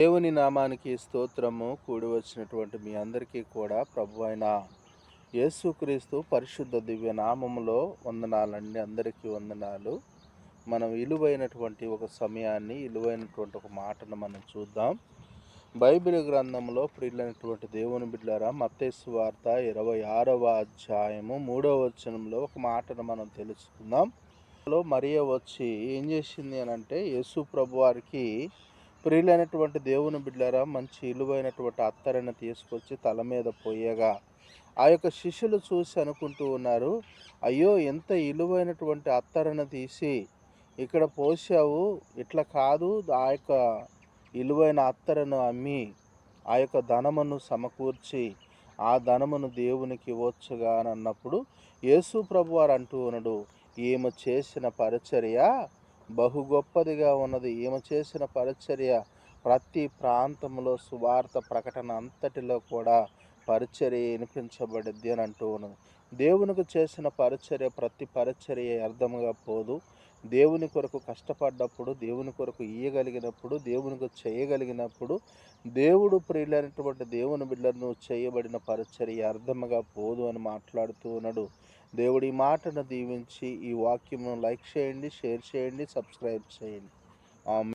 దేవుని నామానికి స్తోత్రము కూడి వచ్చినటువంటి మీ అందరికీ కూడా ప్రభు అయిన యేసుక్రీస్తు పరిశుద్ధ దివ్య నామములో వందనాలండి. అందరికీ వందనాలు. మనం విలువైనటువంటి ఒక సమయాన్ని విలువైనటువంటి ఒక మాటను మనం చూద్దాం. బైబిల్ గ్రంథంలో ప్రియులైనటువంటి దేవుని బిడ్డారా మత్తేసు వార్త ఇరవై ఆరవ అధ్యాయము మూడవ వచనంలో ఒక మాటను మనం తెలుసుకుందాం. లో మరియ వచ్చి ఏం చేసింది అని అంటే యేసు ప్రభు వారికి ప్రియులైనటువంటి దేవుని బిడ్డారా మంచి విలువైనటువంటి అత్తరిని తీసుకొచ్చి తల మీద పోయగా ఆ యొక్క శిష్యులు చూసి అనుకుంటూ ఉన్నారు అయ్యో ఎంత ఇలువైనటువంటి అత్తరను తీసి ఇక్కడ పోసావు ఇట్లా కాదు ఆ యొక్క విలువైన అత్తరను అమ్మి ఆ యొక్క ధనమును సమకూర్చి ఆ ధనమును దేవునికి ఇవ్వచ్చుగా అని అన్నప్పుడు యేసు ప్రభు వారు అంటూ ఉన్నాడు ఈమె చేసిన పరిచర్య? బహు గొప్పదిగా ఉన్నది. ఈమె చేసిన పరిచర్య ప్రతి ప్రాంతంలో సువార్త ప్రకటన అంతటిలో కూడా పరిచర్య వినిపించబడిద్ది అని అంటూ ఉన్నది. దేవునికి చేసిన పరిచర్య ప్రతి పరిచర్య అర్థంగా పోదు. దేవుని కొరకు కష్టపడ్డప్పుడు దేవుని కొరకు ఇయ్యగలిగినప్పుడు దేవునికి చేయగలిగినప్పుడు దేవుడు ప్రియులైనటువంటి దేవుని బిడ్డలను చేయబడిన పరిచర్య అర్థముగా పోదు అని మాట్లాడుతూ ఉన్నాడు. దేవుడి ఈ మాటను దీవించి ఈ వాక్యమును లైక్ చేయండి షేర్ చేయండి సబ్స్క్రైబ్ చేయండి.